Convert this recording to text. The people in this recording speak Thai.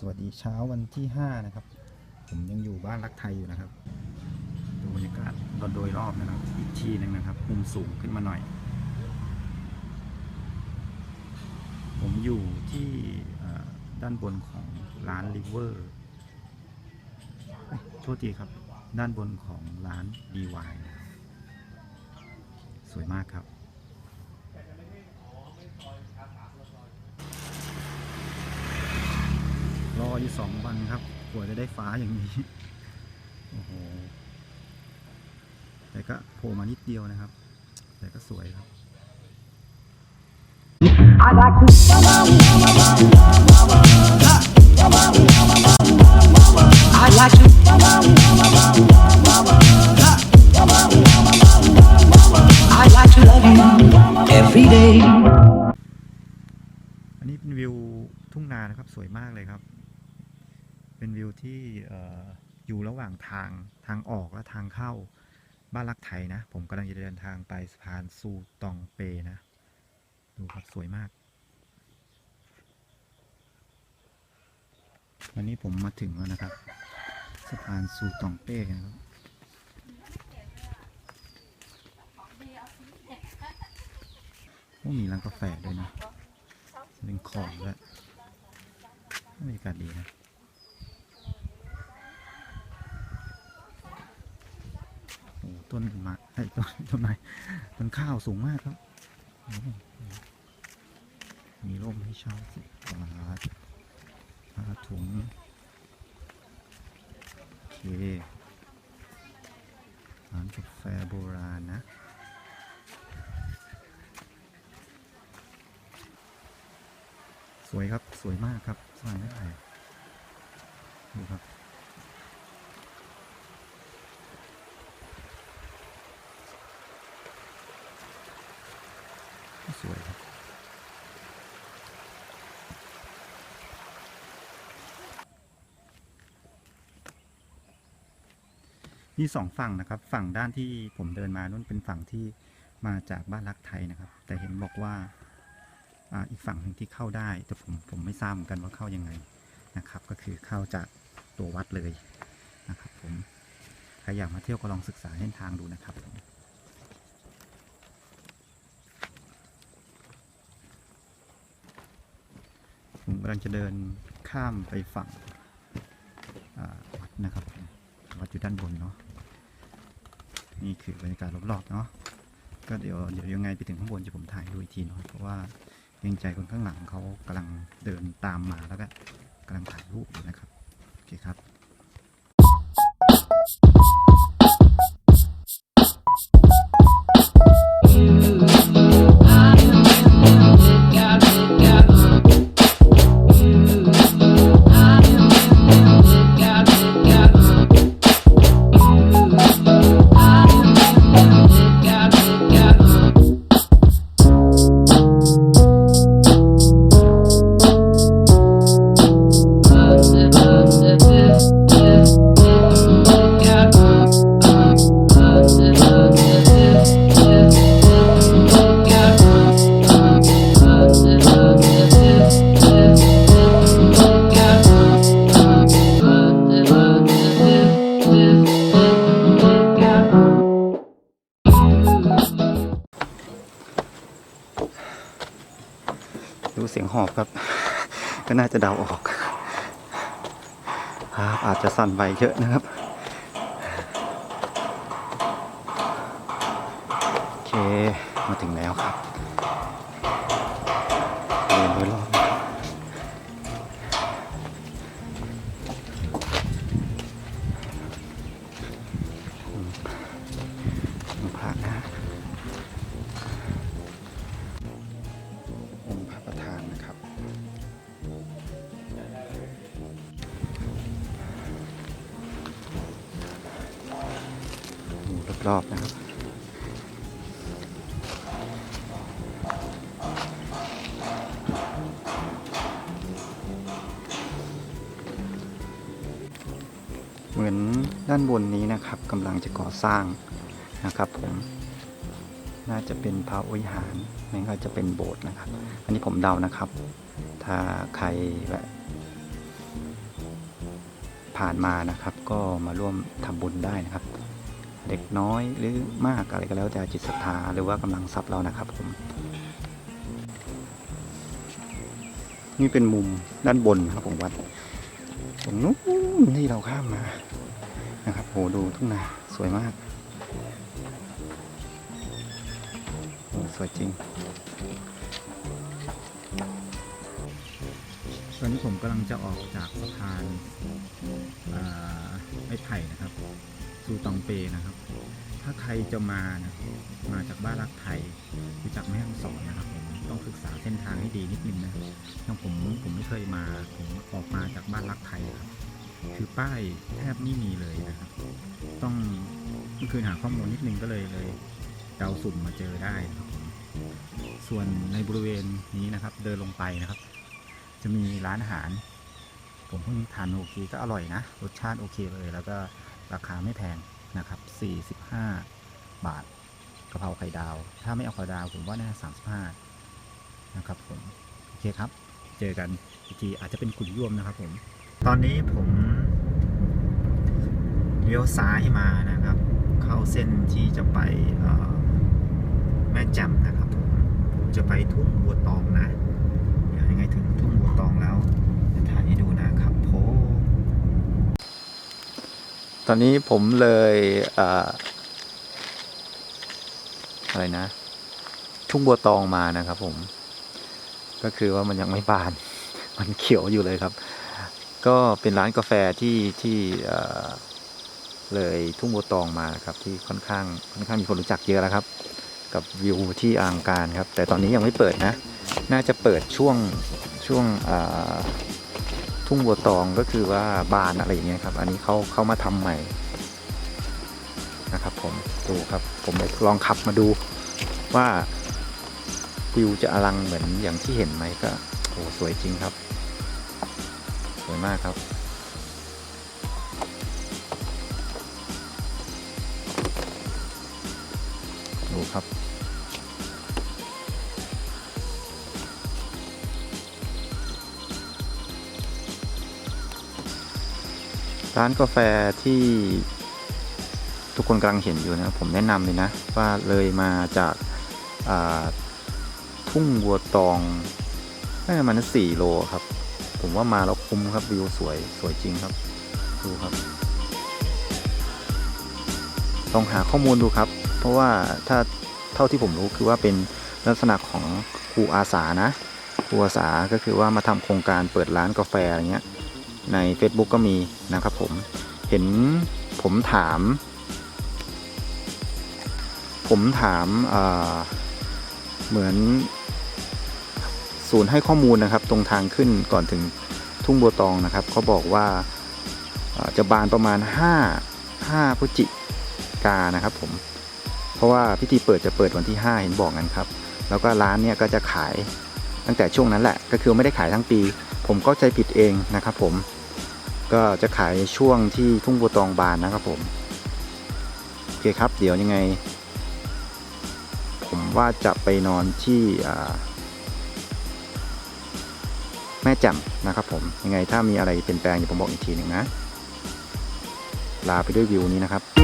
สวัสดีเช้าวันที่ 5 นะครับ ผมยังอยู่บ้านรักไทยอยู่นะครับดูบรรยากาศโดยรอบนะครับ อีกที่หนึ่งนะครับ มุมสูงขึ้นมาหน่อย ผมอยู่ที่ด้านบนของร้านริเวอร์โทษทีครับ ด้านบนของร้าน DY นะครับสวยมากครับ ออยู่สองวันครับกว่าจะได้ฟ้าอย่างนี้ โอ้โห แต่ก็โผล่มานิดเดียวนะครับ แต่ก็สวยครับ I like to. I like to love you every day. อันนี้เป็นวิวทุ่งนานะครับ สวยมากเลยครับ เป็นวิวที่อออยู่ระหว่างทางทางออกและทางเข้าบ้านรักไทยนะ ผมกำลังจะเดินทางไปสะพานซูตองเปนะ ดูครับสวยมาก วันนี้ผมมาถึงแล้วนะครับ สะพานซูตองเป้นะครับโอ้มีร้านกาแฟด้วยนะเป็นของด้วยบรรยากาศดีนะ โอ้ ต้นไม้ไอ้ต้นต้นไม้ต้นข้าวสูงมากครับ มีร่มให้เช่าสิบาทผ้าถุงโอเคร้านกาแฟโบราณนะสวยครับ สวยมากครับสวยไม่ไหวดูครับ สวยครับ มีสองฝั่งนะครับ ฝั่งด้านที่ผมเดินมานู่นเป็นฝั่งที่มาจากบ้านรักไทยนะครับ แต่เห็นบอกว่าอาอีกฝั่งหนึ่งที่เข้าได้ แต่ผมผมไม่ทราบเหมือนกันว่าเข้ายังไงนะครับ ก็คือเข้าจากตัววัดเลยนะครับ ผมใครอยากมาเที่ยวก็ลองศึกษาเส้นทางดูนะครับผมผมกำลังจะเดินข้ามไปฝั่งวัดนะครับวัดอยู่ด้านบนเนาะ นี่คือบรรยากาศรอบๆเนาะก็เดี๋ยวเดี๋ยวยังไงไปถึงข้างบนจะผมถ่ายดูอีกทีเนาะเพราะว่าเกรงใจคนข้างหลังเขากำลังเดินตามมาแล้วก็กำลังถ่ายรูปอยู่นะครับโอเคครับ จะเดาออกครับอาจจะสั่นไหวเยอะนะครับ โอเค มาถึงแล้วครับ รอบนะครับ เหมือนด้านบนนี้นะครับกำลังจะก่อสร้างนะครับผมน่าจะเป็นพระวิหารไม่ก็จะเป็นโบสถ์นะครับ อันนี้ผมเดานะครับ ถ้าใครแบบผ่านมานะครับ ก็มาร่วมทำบุญได้นะครับ เด็กน้อยหรือมากอะไรก็แล้วแต่จิตศรัทธาหรือว่ากำลังทรัพย์เรานะครับผม นี่เป็นมุมด้านบนครับผมวัดตรงนู้นที่เราข้ามมานะครับโหดูทุ่งนาสวยมากโหสวยจริงตอนนี้ผมกำลังจะออกจากสะพานไม้ไผ่นะครับ สู่ตองเปนะครับ ถ้าใครจะมานะมาจากบ้านรักไทยหรือจากแม่ฮ่องสอนนะครับผมต้องศึกษาเส้นทางให้ดีนิดนึงนะอย่างผมผมไม่เคยมาผมออกมาจากบ้านรักไทยครับคือป้ายแทบไม่มีเลยนะครับต้องคือคืนหาข้อมูลนิดนึงก็เลยเลยเดาสุ่มมาเจอได้นะครับผมส่วนในบริเวณนี้นะครับ เดินลงไปนะครับ จะมีร้านอาหาร ผมเพิ่งทานโอเคก็อร่อยนะ รสชาติโอเคเลยแล้วก็ ราคาไม่แพงนะครับ 45 บาทกะเพราไข่ดาว ถ้าไม่เอาไข่ดาวผมว่าน่า35นะครับผม โอเคครับ เจอกันอีกทีอาจจะเป็นกลุ่นยวมนะครับผม ตอนนี้ผมเลี้ยวซ้ายมานะครับ เข้าเส้นที่จะไปแม่แจ่มนะครับผม ผมจะไปทุ่งบัวตองนะ เดี๋ยวยังไงถึงทุ่งบัวตองแล้วจะถ่ายให้ดูนะครับผม ตอนนี้ผมเลยเอ่อะไรนะ ทุ่งบัวตองมานะครับผม ก็คือว่ามันยังไม่บาน มันเขียวอยู่เลยครับ ก็เป็นร้านกาแฟที่ที่เลยทุ่งบัวตองมานะครับ ที่ค่อนข้างค่อนข้างมีคนรู้จักเยอะแล้วครับ กับวิวที่อลังการครับ แต่ตอนนี้ยังไม่เปิดนะ น่าจะเปิดช่วงช่วงอ่า ทุ่งบัวตองก็คือว่าบานอะไรอย่างเงี้ยครับ อันนี้เขาเขามาทำใหม่นะครับ ผมดูครับ ผมเลยลองขับมาดูว่าวิวจะอลังเหมือนอย่างที่เห็นไหมก็โอ้สวยจริงครับ สวยมากครับดูครับ ร้านกาแฟที่ทุกคนกำลังเห็นอยู่นะผมแนะนำเลยนะ ว่าเลยมาจากอ่าทุ่งบัวตองน่าจะมันสี่โลครับ ผมว่ามาแล้วคุ้มครับวิวสวยสวยจริงครับ ดูครับ ลองหาข้อมูลดูครับ เพราะว่าถ้าเท่าที่ผมรู้คือว่าเป็นลักษณะของครูอาสานะครูอาสาก็คือว่ามาทำโครงการเปิดร้านกาแฟอะไรเงี้ย ใน Facebook ก็มีนะครับผมเห็นผมถาม ผมถามเอ่อเหมือนศูนย์ให้ข้อมูลนะครับ ตรงทางขึ้นก่อนถึงทุ่งบัวตองนะครับเขาบอกว่าจะบานประมาณ 5 5พฤศจิกานะครับผมเพราะว่าพิธีเปิดจะเปิดวันที่ 5 เห็นบอกกันครับ แล้วก็ร้านเนี่ยก็จะขายตั้งแต่ช่วงนั้นแหละ ก็คือไม่ได้ขายทั้งปี ผมก็ใจผิดเองนะครับผม ก็จะขายช่วงที่ทุ่งบัวตองบานนะครับผม โอเคครับ เดี๋ยวยังไง ผมว่าจะไปนอนที่แม่แจ่มนะครับผม ยังไงถ้ามีอะไรเปลี่ยนแปลงอย่าผมบอกอีกทีหนึ่งนะ ลาไปด้วยวิวนี้นะครับ